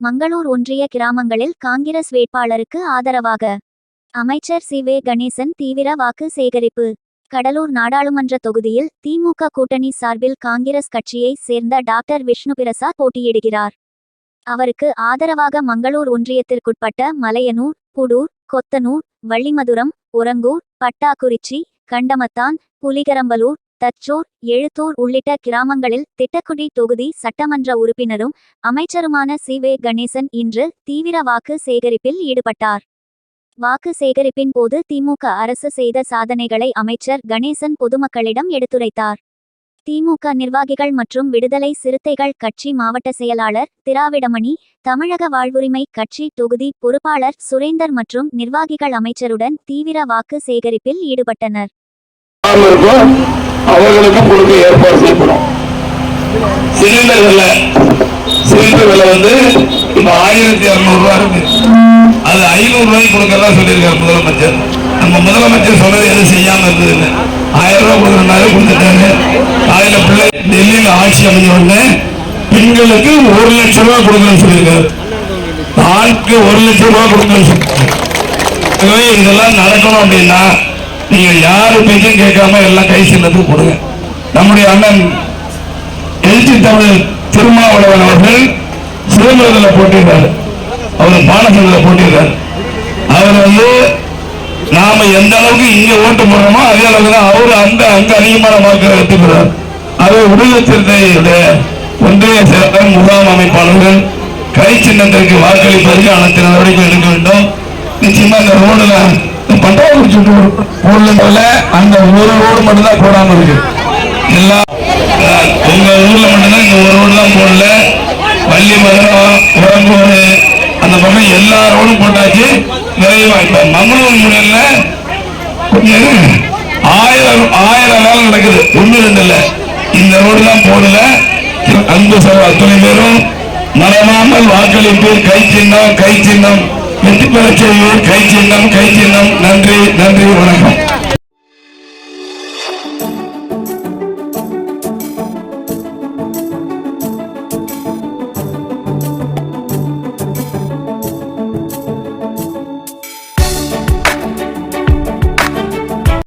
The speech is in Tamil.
மங்களூர் ஒன்றிய கிராமங்களில் காங்கிரஸ் வேட்பாளருக்கு ஆதரவாக. அமைச்சர் சி. வே. கணேசன் தீவிர வாக்கு சேகரிப்பு. கடலூர் நாடாளுமன்ற தொகுதியில் திமுக கூட்டணி சார்பில் காங்கிரஸ் கட்சியை சேர்ந்த டாக்டர் விஷ்ணு பிரசாத் போட்டியிடுகிறார். அவருக்கு ஆதரவாக மங்களூர் ஒன்றியத்திற்குட்பட்ட மலையனூர் புடூர் கொத்தனூர் வள்ளிமதுரம் உரங்கூர் பட்டாக்குறிச்சி கண்டமத்தான் புலிகரம்பலூர் தச்சூர் எழுத்தூர் உள்ளிட்ட கிராமங்களில் திட்டக்குடி தொகுதி சட்டமன்ற உறுப்பினரும் அமைச்சருமான சி. வே. கணேசன் இன்று தீவிர வாக்கு சேகரிப்பில் ஈடுபட்டார். வாக்கு சேகரிப்பின் போது திமுக அரசு செய்த சாதனைகளை அமைச்சர் கணேசன் பொதுமக்களிடம் எடுத்துரைத்தார். திமுக நிர்வாகிகள் மற்றும் விடுதலை சிறுத்தைகள் கட்சி மாவட்ட செயலாளர் திராவிடமணி தமிழக வாழ்வுரிமை கட்சி தொகுதி பொறுப்பாளர் சுரேந்தர் மற்றும் நிர்வாகிகள் அமைச்சருடன் தீவிர வாக்கு சேகரிப்பில் ஈடுபட்டனர். ஆள் இருக்கோ அவர்களுக்கும் கொடுக்க ஏற்பாடு செய்யப்படும். சிலிண்டர் விலை சிலிண்டர் விலை வந்து இப்ப ஆயிரத்தி இருநூறு ரூபா இருக்கு. அது ஐநூறு ரூபாய்க்கு கொடுக்கறதா சொல்லியிருக்காரு முதலமைச்சர். நம்ம முதலமைச்சர் சொன்னது எதுவும் செய்யாம இருந்தது இல்லை. ஆயிரம் ரூபாய் கொடுக்குறனால கொடுத்துட்டாரு. காலையில பிள்ளை டெல்லியில ஆட்சி அமைஞ்ச உடனே பெண்களுக்கு ஒரு லட்சம் ரூபாய் கொடுக்கணும்னு சொல்லியிருக்காரு. ஆளுக்கு ஒரு லட்சம் ரூபாய் கொடுக்கணும்னு சொல்லியிருக்காரு. இதெல்லாம் நடக்கணும் அப்படின்னா நீங்க யாரு பேச்சும் கேட்காம எல்லாம் கை சின்னத்துக்கு கொடுங்க நம்முடைய அண்ணன் எழுச்சி தமிழ் திருமாவளவன் அவர்கள் சிறுமுகத்தில் போட்டிருக்காரு. அவர் பானசந்தில் போட்டிருக்காரு. அவர் வந்து நாம எந்த அளவுக்கு இங்க ஓட்டு போடுறோமோ அதே அளவுக்கு தான் அவரு அந்த அங்க அதிகமான மார்க்கை எடுத்துக்கிறார் அவர் அது விடுதலை ஒன்றிய செயலர் முகாம் அமைப்பாளர்கள் கை சின்னத்திற்கு வாக்களிப்பதற்கு அனைத்து நடவடிக்கை எடுக்க வேண்டும். நிச்சயமா இந்த ரோடுல பட்டாக்குறிச்சி ரோடுல அந்த ஒரு ரோடு மட்டும்தான் போடாம இருக்கு. எல்லா அஹ், உங்க ஊர்ல மட்டும்தான் இந்த ஒரு ரோடு தான் போடல. வள்ளி மதுரம் உரங்கூர் அந்த பக்கம் எல்லா ரோடும் போட்டாச்சு. விரைவா இப்ப மங்களூர் முறையில ஆயிரம் ஆயிரம் வேலை நடக்குது. ஒண்ணு ரெண்டு இல்ல. இந்த ரோடு தான் போடல. அன்பு சகோ அத்தனை பேரும் மறவாமல் வாக்களிப்பு கை சின்னம் கை சின்னம். வெற்றி பெறச் கை சின்னம் கை சின்னம். நன்றி நன்றி வணக்கம்.